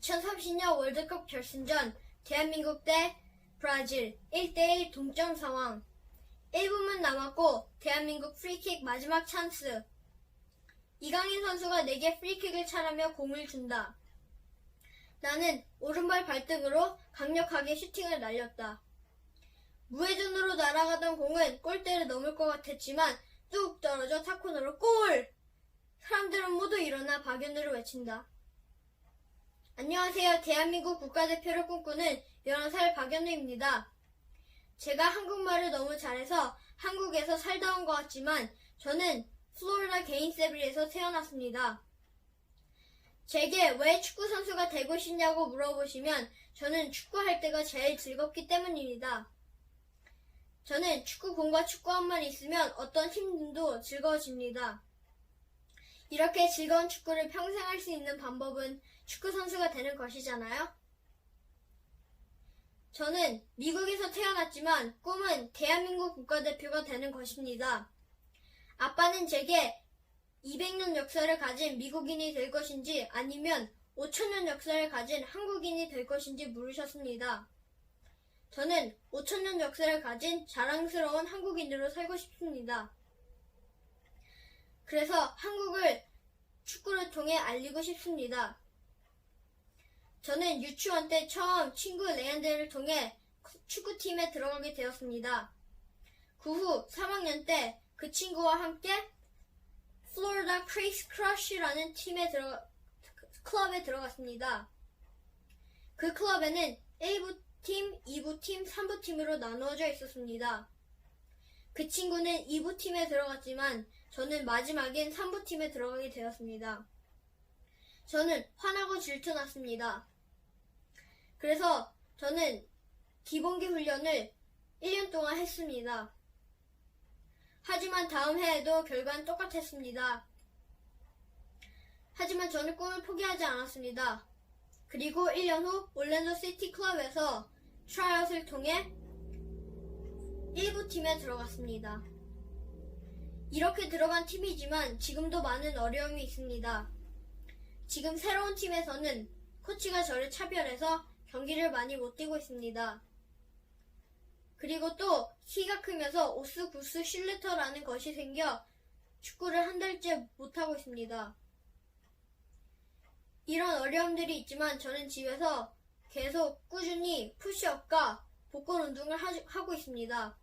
2030년 월드컵 결승전 대한민국 대 브라질 1대1 동점 상황 1분만 남았고 대한민국 프리킥 마지막 찬스 이강인 선수가 내게 프리킥을 차라며 공을 준다. 나는 오른발 발등으로 강력하게 슈팅을 날렸다. 무회전으로 날아가던 공은 골대를 넘을 것 같았지만 뚝 떨어져 타코너로 골! 사람들은 모두 일어나 박연우를 외친다. 안녕하세요. 대한민국 국가대표를 꿈꾸는 11살 박연우입니다. 제가 한국말을 너무 잘해서 한국에서 살다 온 것 같지만 저는 플로리다 게인세브리에서 태어났습니다. 제게 왜 축구 선수가 되고 싶냐고 물어보시면 저는 축구할 때가 제일 즐겁기 때문입니다. 저는 축구공과 축구함만 있으면 어떤 힘도 즐거워집니다. 이렇게 즐거운 축구를 평생 할 수 있는 방법은 축구 선수가 되는 것이잖아요? 저는 미국에서 태어났지만 꿈은 대한민국 국가대표가 되는 것입니다. 아빠는 제게 200년 역사를 가진 미국인이 될 것인지 아니면 5천년 역사를 가진 한국인이 될 것인지 물으셨습니다. 저는 5천년 역사를 가진 자랑스러운 한국인으로 살고 싶습니다. 그래서 한국을 축구를 통해 알리고 싶습니다. 저는 유치원 때 처음 친구 레안드를 통해 축구팀에 들어가게 되었습니다. 그 후 3학년 때 그 친구와 함께 플로리다 크레이스 크러쉬라는 팀에 들어 클럽에 들어갔습니다. 그 클럽에는 1부 팀, 2부 팀, 3부 팀으로 나누어져 있었습니다. 그 친구는 2부 팀에 들어갔지만 저는 마지막엔 3부 팀에 들어가게 되었습니다. 저는 화나고 질투났습니다. 그래서 저는 기본기 훈련을 1년 동안 했습니다. 하지만 다음 해에도 결과는 똑같았습니다. 하지만 저는 꿈을 포기하지 않았습니다. 그리고 1년 후 올랜도 시티 클럽에서 트라이아웃을 통해 1부 팀에 들어갔습니다. 이렇게 들어간 팀이지만 지금도 많은 어려움이 있습니다. 지금 새로운 팀에서는 코치가 저를 차별해서 경기를 많이 못 뛰고 있습니다. 그리고 또 키가 크면서 오스 구스 슐레터라는 것이 생겨 축구를 한 달째 못하고 있습니다. 이런 어려움들이 있지만 저는 집에서 계속 꾸준히 푸시업과 복근 운동을 하- 하고 있습니다.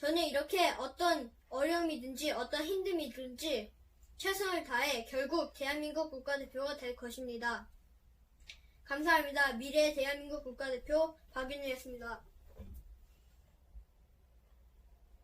저는 이렇게 어떤 어려움이든지 어떤 힘듦이든지 최선을 다해 결국 대한민국 국가대표가 될 것입니다. 감사합니다. 미래의 대한민국 국가대표 박윤우였습니다.